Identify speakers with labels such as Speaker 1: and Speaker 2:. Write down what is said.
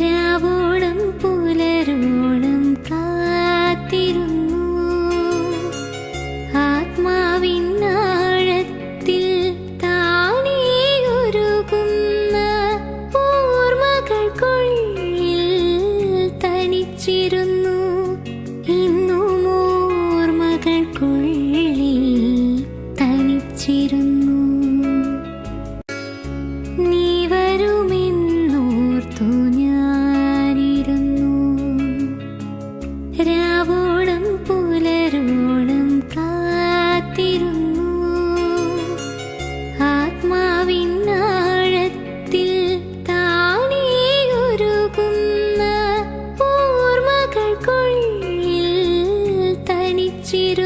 Speaker 1: രാവോളം പുലരോളം കാത്തിരുന്നു. ആത്മാവിന്നാഴത്തിൽ താനേ ഉരുകുന്ന ഓർമ്മകൾ കൊള്ളിൽ തനിച്ചിരുന്നു രാവോളം പുലരോളം കാത്തിരുന്നു. ആത്മാവിന്നാഴത്തിൽ താനേ ഉരുകുന്ന ഓർമ്മകൾക്കുള്ളിൽ തനിച്ചിരു